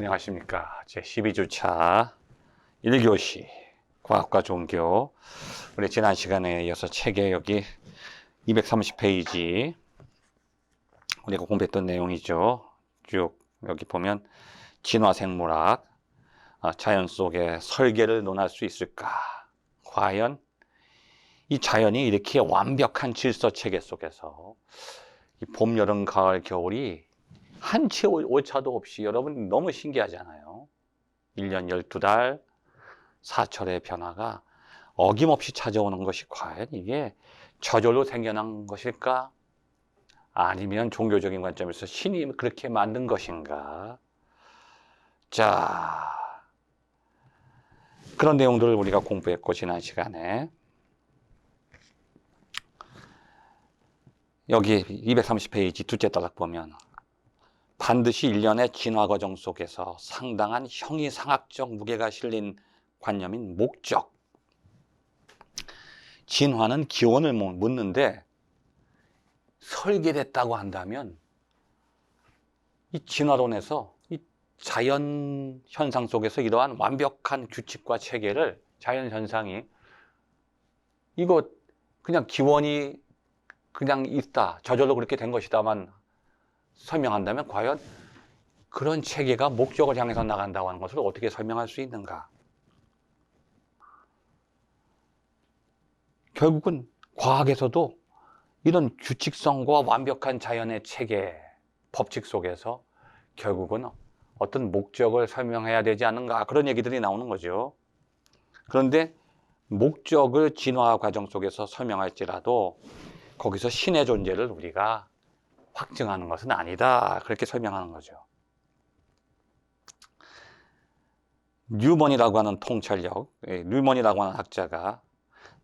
안녕하십니까. 제 12주차 1교시 과학과 종교. 우리 지난 시간에 이어서 책에 여기 230페이지 우리가 공부했던 내용이죠. 쭉 여기 보면 진화생물학, 아, 자연 속의 설계를 논할 수 있을까? 과연 이 자연이 이렇게 완벽한 질서 체계 속에서 이 봄, 여름, 가을, 겨울이 한치 오- 오차도 없이 여러분 너무 신기하잖아요. 1년 12달 사철의 변화가 어김없이 찾아오는 것이 과연 이게 저절로 생겨난 것일까? 아니면 종교적인 관점에서 신이 그렇게 만든 것인가? 자, 그런 내용들을 우리가 공부했고, 지난 시간에. 여기 230페이지 둘째 단락 보면 반드시 일련의 진화 과정 속에서 상당한 형이상학적 무게가 실린 관념인 목적. 진화는 기원을 뭐 묻는데 설계됐다고 한다면 이 진화론에서 이 자연 현상 속에서 이러한 완벽한 규칙과 체계를 자연 현상이 이거 그냥 기원이 그냥 있다 저절로 그렇게 된 것이다만 설명한다면 과연 그런 체계가 목적을 향해서 나간다고 하는 것을 어떻게 설명할 수 있는가? 결국은 과학에서도 이런 규칙성과 완벽한 자연의 체계, 법칙 속에서 결국은 어떤 목적을 설명해야 되지 않는가 그런 얘기들이 나오는 거죠. 그런데 목적을 진화 과정 속에서 설명할지라도 거기서 신의 존재를 우리가 확증하는 것은 아니다. 그렇게 설명하는 거죠. 뉴먼이라고 하는 통찰력, 예, 뉴먼이라고 하는 학자가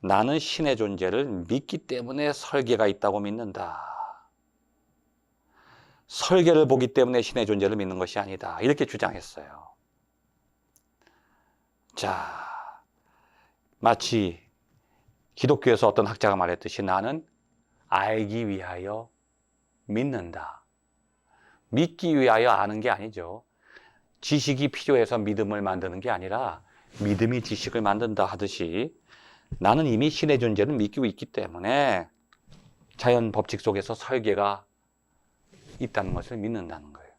나는 신의 존재를 믿기 때문에 설계가 있다고 믿는다. 설계를 보기 때문에 신의 존재를 믿는 것이 아니다. 이렇게 주장했어요. 자, 마치 기독교에서 어떤 학자가 말했듯이 나는 알기 위하여 믿는다. 믿기 위하여 아는 게 아니죠. 지식이 필요해서 믿음을 만드는 게 아니라 믿음이 지식을 만든다 하듯이 나는 이미 신의 존재를 믿고 있기 때문에 자연 법칙 속에서 설계가 있다는 것을 믿는다는 거예요.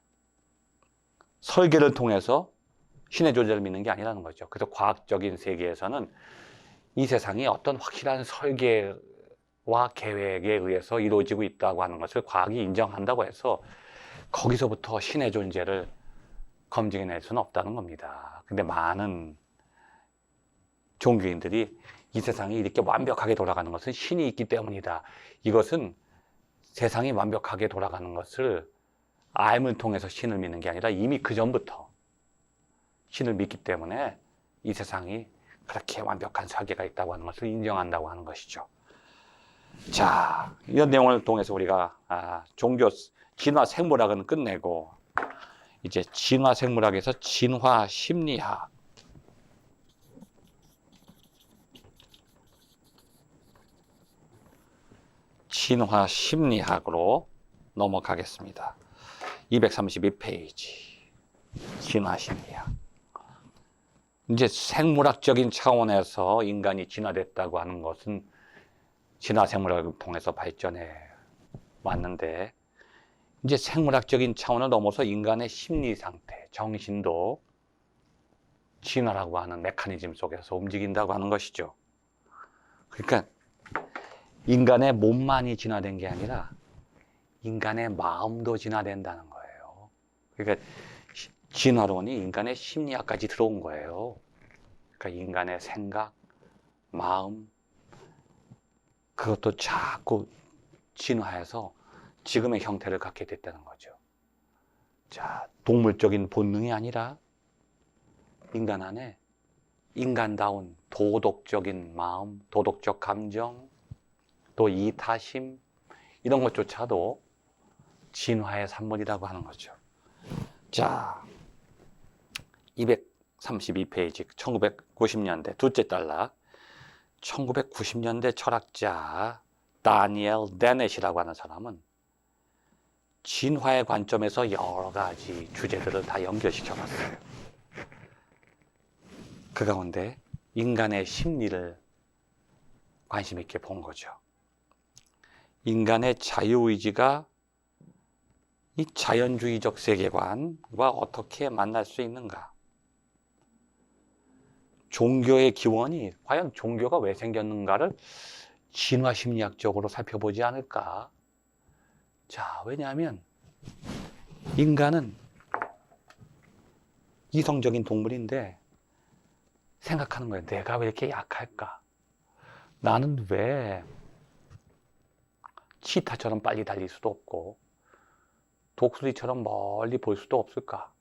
설계를 통해서 신의 존재를 믿는 게 아니라는 거죠. 그래서 과학적인 세계에서는 이 세상이 어떤 확실한 설계 와 계획에 의해서 이루어지고 있다고 하는 것을 과학이 인정한다고 해서 거기서부터 신의 존재를 검증해낼 수는 없다는 겁니다. 근데 많은 종교인들이 이 세상이 이렇게 완벽하게 돌아가는 것은 신이 있기 때문이다. 이것은 세상이 완벽하게 돌아가는 것을 알을 통해서 신을 믿는 게 아니라 이미 그 전부터 신을 믿기 때문에 이 세상이 그렇게 완벽한 설계가 있다고 하는 것을 인정한다고 하는 것이죠. 자, 이런 내용을 통해서 우리가 아, 종교 진화 생물학은 끝내고 이제 진화 생물학에서 진화 심리학 진화 심리학으로 넘어가겠습니다. 232페이지. 진화 심리학. 이제 생물학적인 차원에서 인간이 진화됐다고 하는 것은 진화 생물학을 통해서 발전해 왔는데 이제 생물학적인 차원을 넘어서 인간의 심리 상태, 정신도 진화라고 하는 메커니즘 속에서 움직인다고 하는 것이죠. 그러니까 인간의 몸만이 진화된 게 아니라 인간의 마음도 진화된다는 거예요. 그러니까 시- 진화론이 인간의 심리학까지 들어온 거예요. 그러니까 인간의 생각, 마음, 그것도 자꾸 진화해서 지금의 형태를 갖게 됐다는 거죠. 자, 동물적인 본능이 아니라 인간 안에 인간다운 도덕적인 마음, 도덕적 감정, 또 이타심, 이런 것조차도 진화의 산물이라고 하는 거죠. 자, 232페이지, 1990년대, 둘째 달락. 1990년대 철학자 다니엘 데넷이라고 하는 사람은 진화의 관점에서 여러 가지 주제들을 다 연결시켜 봤어요. 그 가운데 인간의 심리를 관심 있게 본 거죠. 인간의 자유의지가 이 자연주의적 세계관과 어떻게 만날 수 있는가? 종교의 기원이 과연 종교가 왜 생겼는가를 진화 심리학적으로 살펴보지 않을까? 자, 왜냐하면 인간은 이성적인 동물인데 생각하는 거예요. 내가 왜 이렇게 약할까? 나는 왜 치타처럼 빨리 달릴 수도 없고 독수리처럼 멀리 볼 수도 없을까?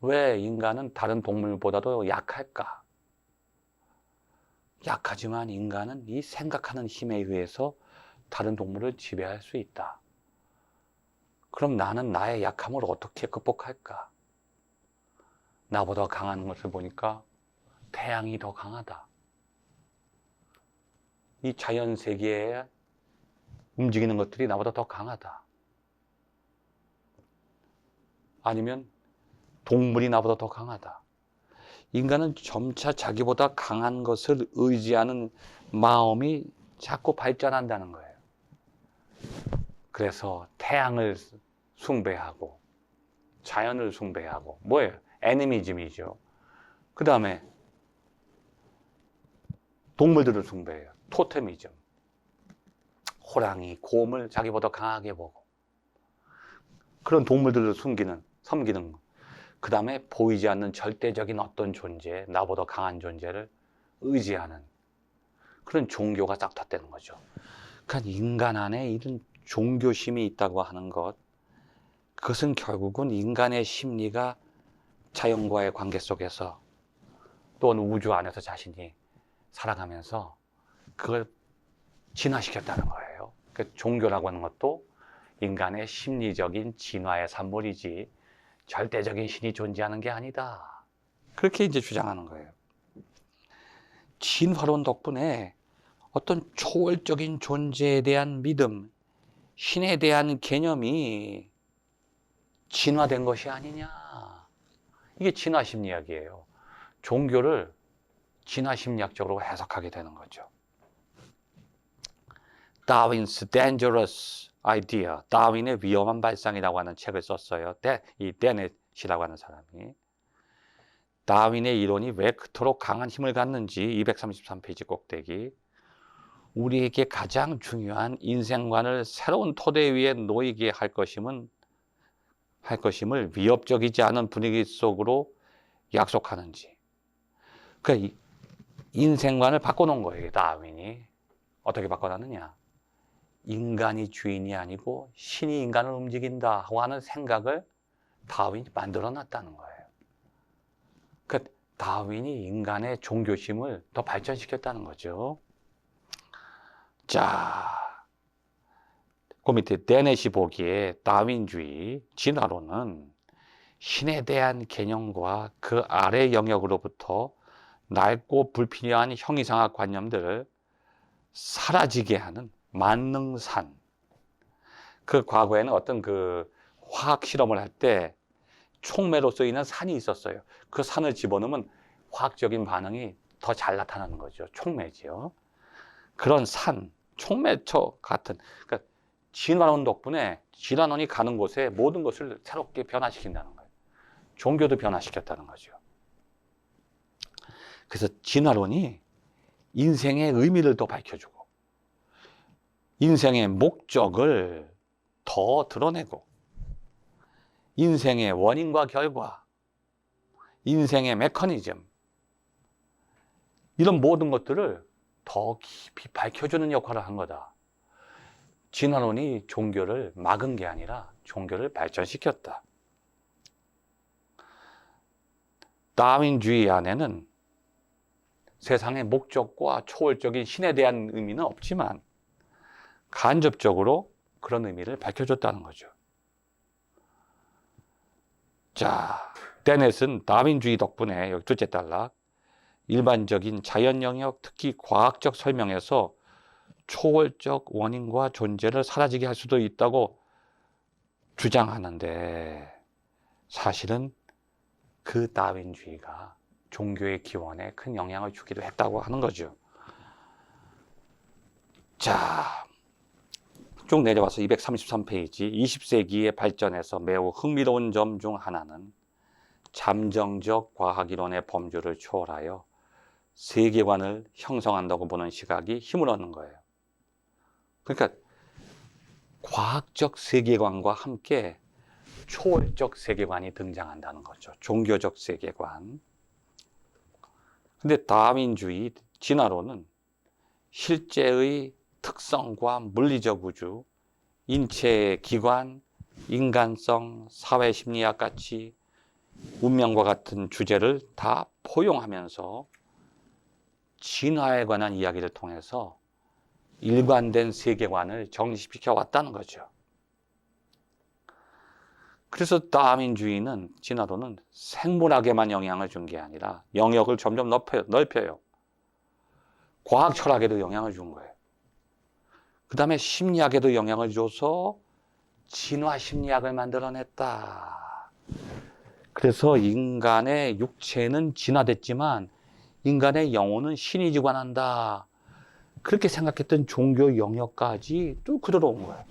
왜 인간은 다른 동물보다도 약할까? 약하지만 인간은 이 생각하는 힘에 의해서 다른 동물을 지배할 수 있다. 그럼 나는 나의 약함을 어떻게 극복할까? 나보다 강한 것을 보니까 태양이 더 강하다. 이 자연 세계에 움직이는 것들이 나보다 더 강하다. 아니면 동물이 나보다 더 강하다. 인간은 점차 자기보다 강한 것을 의지하는 마음이 자꾸 발전한다는 거예요. 그래서 태양을 숭배하고 자연을 숭배하고 뭐예요? 애니미즘이죠. 그 다음에 동물들을 숭배해요. 토테미즘. 호랑이, 곰을 자기보다 강하게 보고 그런 동물들을 숨기는, 섬기는 그 다음에 보이지 않는 절대적인 어떤 존재, 나보다 강한 존재를 의지하는 그런 종교가 싹 탔다는 거죠. 그러니까 인간 안에 이런 종교심이 있다고 하는 것, 그것은 결국은 인간의 심리가 자연과의 관계 속에서 또는 우주 안에서 자신이 살아가면서 그걸 진화시켰다는 거예요. 그 종교라고 하는 것도 인간의 심리적인 진화의 산물이지 절대적인 신이 존재하는 게 아니다. 그렇게 이제 주장하는 거예요. 진화론 덕분에 어떤 초월적인 존재에 대한 믿음, 신에 대한 개념이 진화된 것이 아니냐. 이게 진화 심리학이에요. 종교를 진화 심리학적으로 해석하게 되는 거죠. Darwin's Dangerous Idea, 다윈의 위험한 발상이라고 하는 책을 썼어요. 데, 이 데넷이라고 하는 사람이. 다윈의 이론이 왜 그토록 강한 힘을 갖는지 233페이지 꼭대기. 우리에게 가장 중요한 인생관을 새로운 토대 위에 놓이게 할 것임은 할 것임을 위협적이지 않은 분위기 속으로 약속하는지. 그러니까 인생관을 바꿔놓은 거예요, 다윈이. 어떻게 바꿔놨느냐? 인간이 주인이 아니고 신이 인간을 움직인다 하고 하는 생각을 다윈이 만들어 놨다는 거예요. 그 다윈이 인간의 종교심을 더 발전시켰다는 거죠. 자, 그 밑에 데넷이 보기에 다윈주의 진화론은 신에 대한 개념과 그 아래 영역으로부터 낡고 불필요한 형이상학 관념들을 사라지게 하는 만능산. 그 과거에는 어떤 그 화학 실험을 할때 촉매로 쓰이는 산이 있었어요. 그 산을 집어넣으면 화학적인 반응이 더 잘 나타나는 거죠. 촉매지요. 그런 산, 촉매처 같은, 그러니까 진화론 덕분에 진화론이 가는 곳에 모든 것을 새롭게 변화시킨다는 거예요. 종교도 변화시켰다는 거죠. 그래서 진화론이 인생의 의미를 더 밝혀주고, 인생의 목적을 더 드러내고, 인생의 원인과 결과, 인생의 메커니즘, 이런 모든 것들을 더 깊이 밝혀주는 역할을 한 거다. 진화론이 종교를 막은 게 아니라 종교를 발전시켰다. 다윈주의 안에는 세상의 목적과 초월적인 신에 대한 의미는 없지만 간접적으로 그런 의미를 밝혀줬다는 거죠. 자, 데넷은 다윈주의 덕분에 여기 둘째 단락 일반적인 자연 영역, 특히 과학적 설명에서 초월적 원인과 존재를 사라지게 할 수도 있다고 주장하는데 사실은 그 다윈주의가 종교의 기원에 큰 영향을 주기도 했다고 하는 거죠. 자, 쭉 내려와서 233페이지 20세기의 발전에서 매우 흥미로운 점 중 하나는 잠정적 과학이론의 범주를 초월하여 세계관을 형성한다고 보는 시각이 힘을 얻는 거예요. 그러니까 과학적 세계관과 함께 초월적 세계관이 등장한다는 거죠. 종교적 세계관. 근데 다윈주의 진화론은 실제의 특성과 물리적 우주, 인체의 기관, 인간성, 사회 심리학 같이 운명과 같은 주제를 다 포용하면서 진화에 관한 이야기를 통해서 일관된 세계관을 정립시켜 왔다는 거죠. 그래서 다민주의는 진화론은 생물학에만 영향을 준 게 아니라 영역을 점점 넓혀요. 과학 철학에도 영향을 준 거예요. 그 다음에 심리학에도 영향을 줘서 진화 심리학을 만들어냈다. 그래서 인간의 육체는 진화됐지만 인간의 영혼은 신이 주관한다. 그렇게 생각했던 종교 영역까지 또 그대로 온 거예요.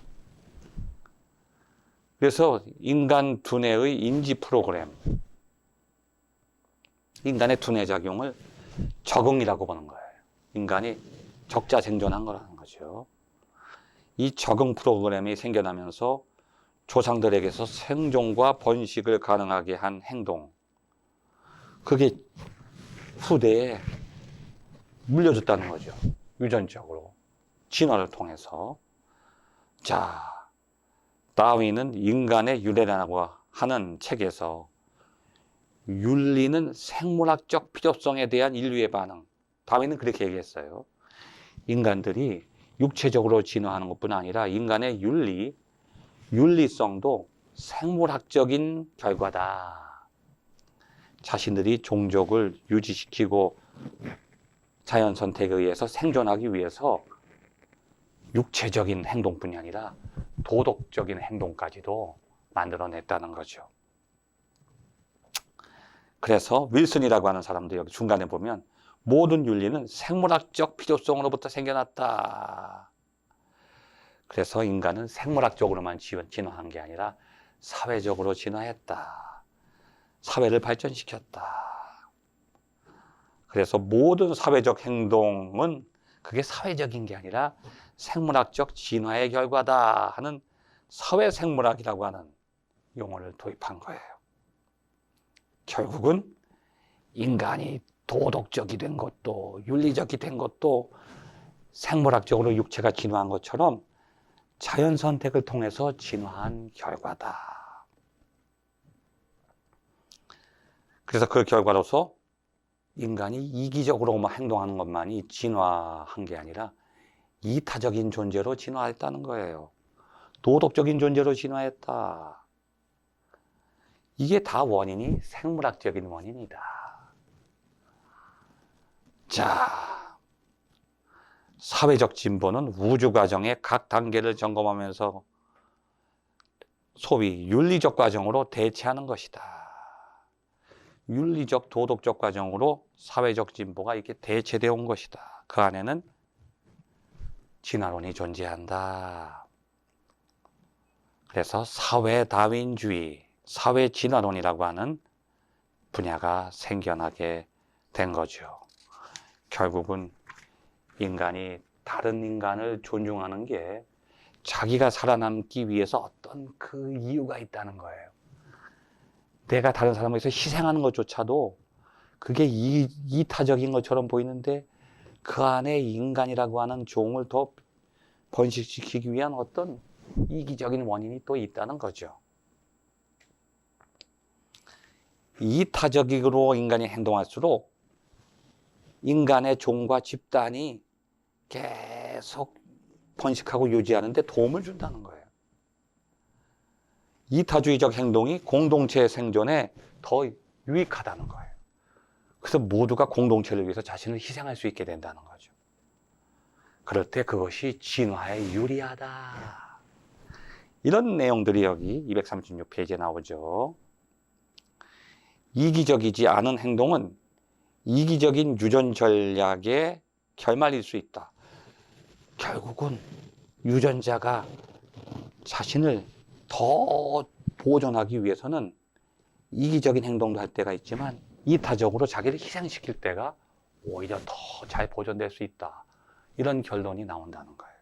그래서 인간 두뇌의 인지 프로그램, 인간의 두뇌 작용을 적응이라고 보는 거예요. 인간이 적자 생존한 거라는 거죠. 이 적응 프로그램이 생겨나면서 조상들에게서 생존과 번식을 가능하게 한 행동, 그게 후대에 물려줬다는 거죠. 유전적으로. 진화를 통해서. 자, 다윈은 인간의 유래라고 하는 책에서 윤리는 생물학적 필요성에 대한 인류의 반응. 다윈은 그렇게 얘기했어요. 인간들이 육체적으로 진화하는 것뿐 아니라 인간의 윤리, 윤리성도 생물학적인 결과다. 자신들이 종족을 유지시키고 자연 선택에 의해서 생존하기 위해서 육체적인 행동뿐이 아니라 도덕적인 행동까지도 만들어냈다는 거죠. 그래서 윌슨이라고 하는 사람도 여기 중간에 보면 모든 윤리는 생물학적 필요성으로부터 생겨났다. 그래서 인간은 생물학적으로만 진화한 게 아니라 사회적으로 진화했다. 사회를 발전시켰다. 그래서 모든 사회적 행동은 그게 사회적인 게 아니라 생물학적 진화의 결과다 하는 사회생물학이라고 하는 용어를 도입한 거예요. 결국은 인간이 도덕적이 된 것도 윤리적이 된 것도 생물학적으로 육체가 진화한 것처럼 자연 선택을 통해서 진화한 결과다. 그래서 그 결과로서 인간이 이기적으로만 행동하는 것만이 진화한 게 아니라 이타적인 존재로 진화했다는 거예요. 도덕적인 존재로 진화했다. 이게 다 원인이 생물학적인 원인이다. 자, 사회적 진보는 우주 과정의 각 단계를 점검하면서 소위 윤리적 과정으로 대체하는 것이다. 윤리적 도덕적 과정으로 사회적 진보가 이렇게 대체되어 온 것이다. 그 안에는 진화론이 존재한다. 그래서 사회 다윈주의, 사회 진화론이라고 하는 분야가 생겨나게 된 거죠. 결국은 인간이 다른 인간을 존중하는 게 자기가 살아남기 위해서 어떤 그 이유가 있다는 거예요. 내가 다른 사람을 위해서 희생하는 것조차도 그게 이, 이타적인 것처럼 보이는데 그 안에 인간이라고 하는 종을 더 번식시키기 위한 어떤 이기적인 원인이 또 있다는 거죠. 이타적으로 인간이 행동할수록 인간의 종과 집단이 계속 번식하고 유지하는데 도움을 준다는 거예요. 이타주의적 행동이 공동체 생존에 더 유익하다는 거예요. 그래서 모두가 공동체를 위해서 자신을 희생할 수 있게 된다는 거죠. 그럴 때 그것이 진화에 유리하다. 이런 내용들이 여기 236페이지에 나오죠. 이기적이지 않은 행동은 이기적인 유전 전략의 결말일 수 있다. 결국은 유전자가 자신을 더 보존하기 위해서는 이기적인 행동도 할 때가 있지만 이타적으로 자기를 희생시킬 때가 오히려 더 잘 보존될 수 있다. 이런 결론이 나온다는 거예요.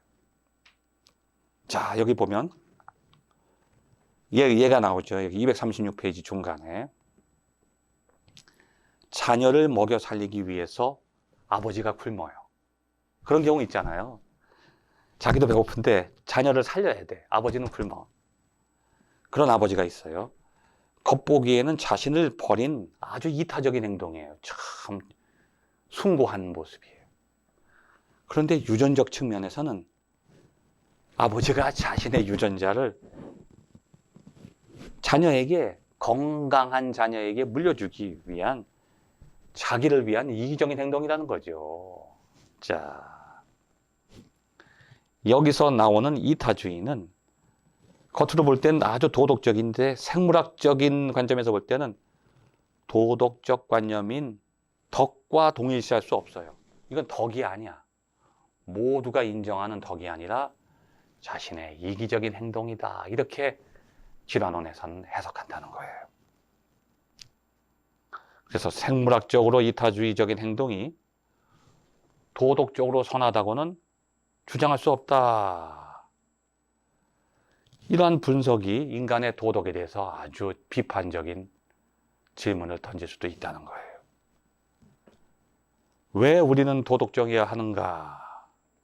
자, 여기 보면 얘, 얘가 나오죠. 여기 236페이지 중간에. 자녀를 먹여 살리기 위해서 아버지가 굶어요. 그런 경우 있잖아요. 자기도 배고픈데 자녀를 살려야 돼. 아버지는 굶어. 그런 아버지가 있어요. 겉보기에는 자신을 버린 아주 이타적인 행동이에요. 참 숭고한 모습이에요. 그런데 유전적 측면에서는 아버지가 자신의 유전자를 자녀에게 건강한 자녀에게 물려주기 위한 자기를 위한 이기적인 행동이라는 거죠. 자, 여기서 나오는 이타주의는 겉으로 볼 때는 아주 도덕적인데 생물학적인 관점에서 볼 때는 도덕적 관념인 덕과 동일시할 수 없어요. 이건 덕이 아니야. 모두가 인정하는 덕이 아니라 자신의 이기적인 행동이다. 이렇게 질환원에서는 해석한다는 거예요. 그래서 생물학적으로 이타주의적인 행동이 도덕적으로 선하다고는 주장할 수 없다. 이러한 분석이 인간의 도덕에 대해서 아주 비판적인 질문을 던질 수도 있다는 거예요. 왜 우리는 도덕적이어야 하는가?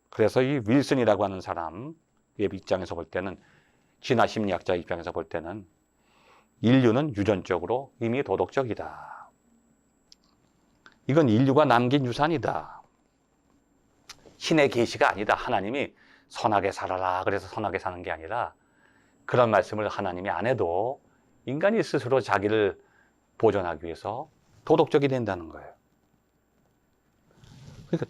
그래서 이 윌슨이라고 하는 사람 의 입장에서 볼 때는 진화 심리학자 입장에서 볼 때는 인류는 유전적으로 이미 도덕적이다. 이건 인류가 남긴 유산이다. 신의 계시가 아니다. 하나님이 선하게 살아라. 그래서 선하게 사는 게 아니라 그런 말씀을 하나님이 안 해도 인간이 스스로 자기를 보존하기 위해서 도덕적이 된다는 거예요. 그러니까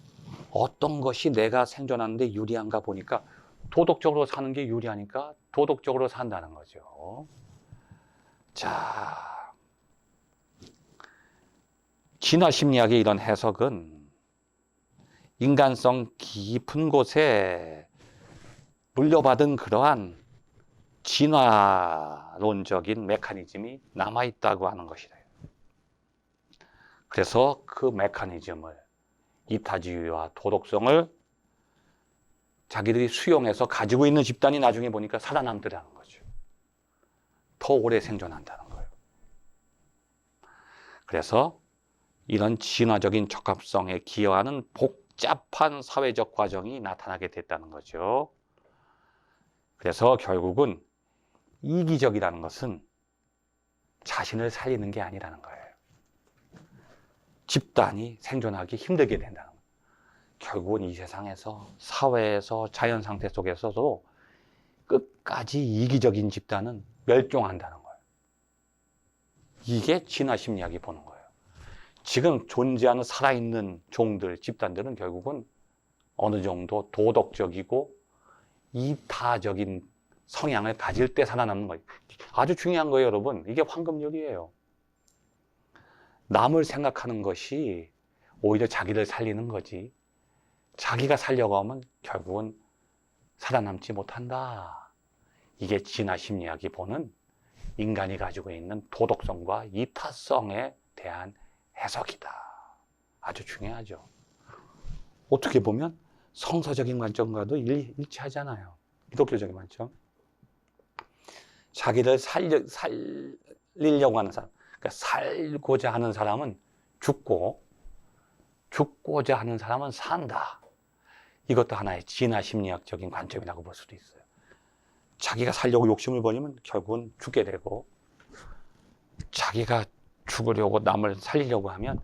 어떤 것이 내가 생존하는데 유리한가 보니까 도덕적으로 사는 게 유리하니까 도덕적으로 산다는 거죠. 자, 진화 심리학의 이런 해석은 인간성 깊은 곳에 물려받은 그러한 진화론적인 메커니즘이 남아있다고 하는 것이래요. 그래서 그 메커니즘을 이타주의와 도덕성을 자기들이 수용해서 가지고 있는 집단이 나중에 보니까 살아남더라는 거죠. 더 오래 생존한다는 거예요. 그래서 이런 진화적인 적합성에 기여하는 복잡한 사회적 과정이 나타나게 됐다는 거죠. 그래서 결국은 이기적이라는 것은 자신을 살리는 게 아니라는 거예요. 집단이 생존하기 힘들게 된다는 거예요. 결국은 이 세상에서 사회에서 자연 상태 속에서도 끝까지 이기적인 집단은 멸종한다는 거예요. 이게 진화 심리학이 보는 거예요. 지금 존재하는 살아있는 종들, 집단들은 결국은 어느 정도 도덕적이고 이타적인 성향을 가질 때 살아남는 거예요. 아주 중요한 거예요, 여러분. 이게 황금률이에요. 남을 생각하는 것이 오히려 자기를 살리는 거지. 자기가 살려고 하면 결국은 살아남지 못한다. 이게 진화 심리학이 보는 인간이 가지고 있는 도덕성과 이타성에 대한 해석이다. 아주 중요하죠. 어떻게 보면 성서적인 관점과도 일, 일치하잖아요. 기독교적인 관점. 자기를 살려, 살리려고 하는 사람, 그러니까 살고자 하는 사람은 죽고, 죽고자 하는 사람은 산다. 이것도 하나의 진화 심리학적인 관점이라고 볼 수도 있어요. 자기가 살려고 욕심을 버리면 결국은 죽게 되고, 자기가 죽으려고 남을 살리려고 하면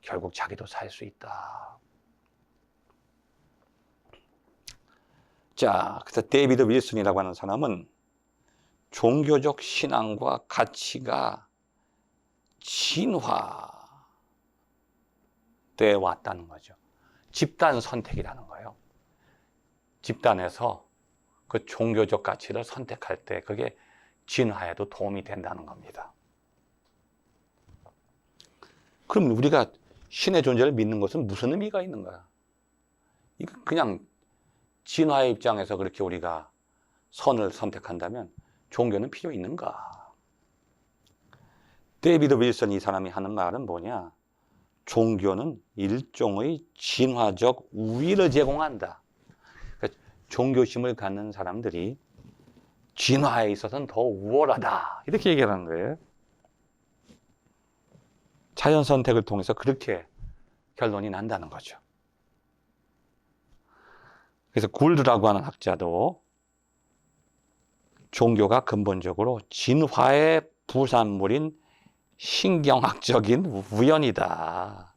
결국 자기도 살 수 있다. 자, 그래서 데이비드 윌슨이라고 하는 사람은 종교적 신앙과 가치가 진화돼 왔다는 거죠. 집단 선택이라는 거예요. 집단에서 그 종교적 가치를 선택할 때 그게 진화에도 도움이 된다는 겁니다. 그럼 우리가 신의 존재를 믿는 것은 무슨 의미가 있는가? 그냥 진화의 입장에서 그렇게 우리가 선을 선택한다면 종교는 필요 있는가? 데이비드 윌슨 이 사람이 하는 말은 뭐냐? 종교는 일종의 진화적 우위를 제공한다. 그러니까 종교심을 갖는 사람들이 진화에 있어서는 더 우월하다. 이렇게 얘기하는 거예요. 자연 선택을 통해서 그렇게 결론이 난다는 거죠. 그래서 굴드라고 하는 학자도 종교가 근본적으로 진화의 부산물인 신경학적인 우연이다.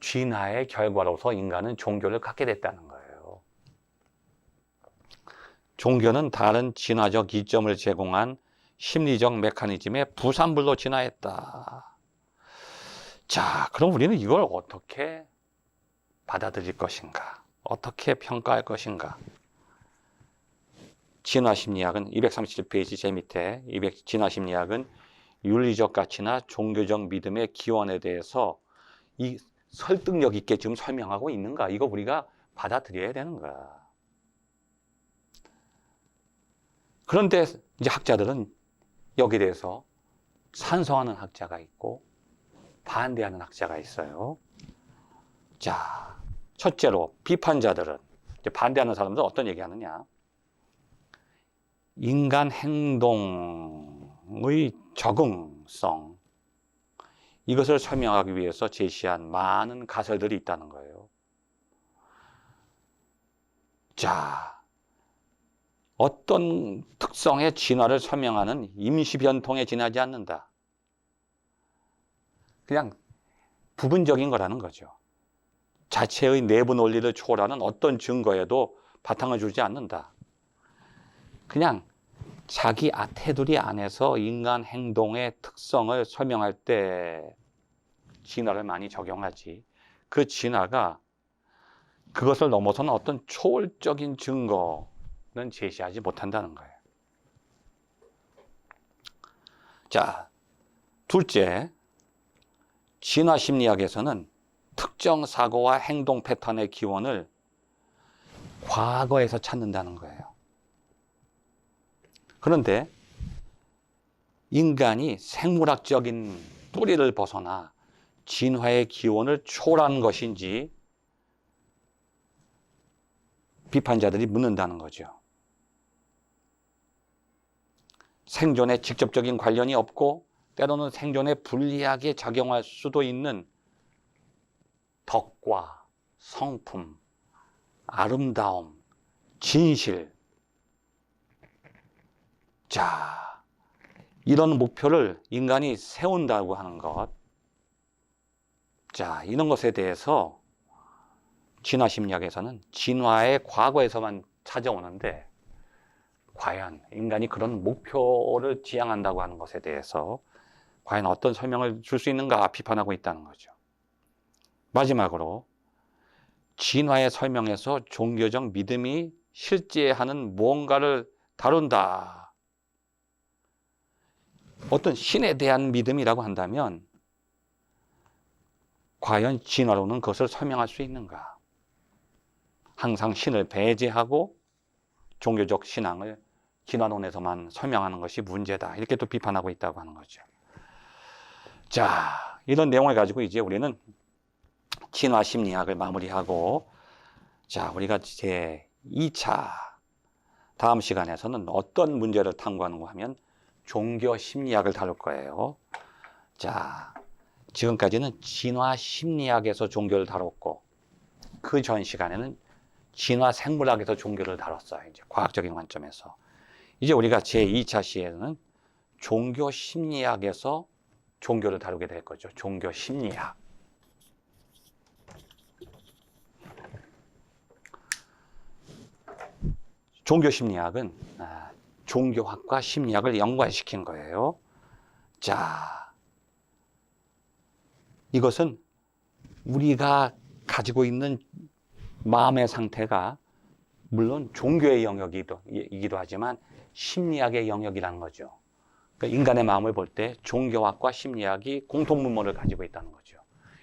진화의 결과로서 인간은 종교를 갖게 됐다는 거예요. 종교는 다른 진화적 이점을 제공한 심리적 메커니즘의 부산물로 진화했다. 자, 그럼 우리는 이걸 어떻게 받아들일 것인가? 어떻게 평가할 것인가? 진화 심리학은 237페이지 제 밑에 200 진화 심리학은 윤리적 가치나 종교적 믿음의 기원에 대해서 이 설득력 있게 지금 설명하고 있는가? 이거 우리가 받아들여야 되는 거야. 그런데 이제 학자들은 여기에 대해서 찬성하는 학자가 있고 반대하는 학자가 있어요. 자, 첫째로 비판자들은 반대하는 사람들은 어떤 얘기하느냐? 인간 행동의 적응성 이것을 설명하기 위해서 제시한 많은 가설들이 있다는 거예요. 자, 어떤 특성의 진화를 설명하는 임시 변통에 지나지 않는다. 그냥 부분적인 거라는 거죠. 자체의 내부 논리를 초월하는 어떤 증거에도 바탕을 주지 않는다. 그냥 자기 아, 테두리 안에서 인간 행동의 특성을 설명할 때 진화를 많이 적용하지. 그 진화가 그것을 넘어서는 어떤 초월적인 증거 는 제시하지 못한다는 거예요. 자, 둘째, 진화 심리학에서는 특정 사고와 행동 패턴의 기원을 과거에서 찾는다는 거예요. 그런데 인간이 생물학적인 뿌리를 벗어나 진화의 기원을 초월한 것인지 비판자들이 묻는다는 거죠. 생존에 직접적인 관련이 없고 때로는 생존에 불리하게 작용할 수도 있는 덕과 성품, 아름다움, 진실. 자, 이런 목표를 인간이 세운다고 하는 것. 자, 이런 것에 대해서 진화 심리학에서는 진화의 과거에서만 찾아오는데 과연 인간이 그런 목표를 지향한다고 하는 것에 대해서 과연 어떤 설명을 줄 수 있는가 비판하고 있다는 거죠. 마지막으로 진화의 설명에서 종교적 믿음이 실제 하는 무언가를 다룬다. 어떤 신에 대한 믿음이라고 한다면 과연 진화로는 그것을 설명할 수 있는가? 항상 신을 배제하고 종교적 신앙을 진화론에서만 설명하는 것이 문제다. 이렇게 또 비판하고 있다고 하는 거죠. 자, 이런 내용을 가지고 이제 우리는 진화 심리학을 마무리하고 자, 우리가 제 2차 다음 시간에서는 어떤 문제를 탐구하는가 하면 종교 심리학을 다룰 거예요. 자, 지금까지는 진화 심리학에서 종교를 다뤘고 그 전 시간에는 진화 생물학에서 종교를 다뤘어요. 이제 과학적인 관점에서. 이제 우리가 제 2차 시에는 종교 심리학에서 종교를 다루게 될 거죠. 종교 심리학. 종교 심리학은 아, 종교학과 심리학을 연관시킨 거예요. 자, 이것은 우리가 가지고 있는 마음의 상태가 물론 종교의 영역이기도 이기도 하지만 심리학의 영역이라는 거죠. 그러니까 인간의 마음을 볼 때 종교학과 심리학이 공통분모를 가지고 있다는 거죠.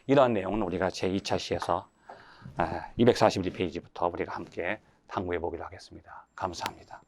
이러한 내용은 우리가 제2차 시에서 241페이지부터 우리가 함께 탐구해 보기로 하겠습니다. 감사합니다.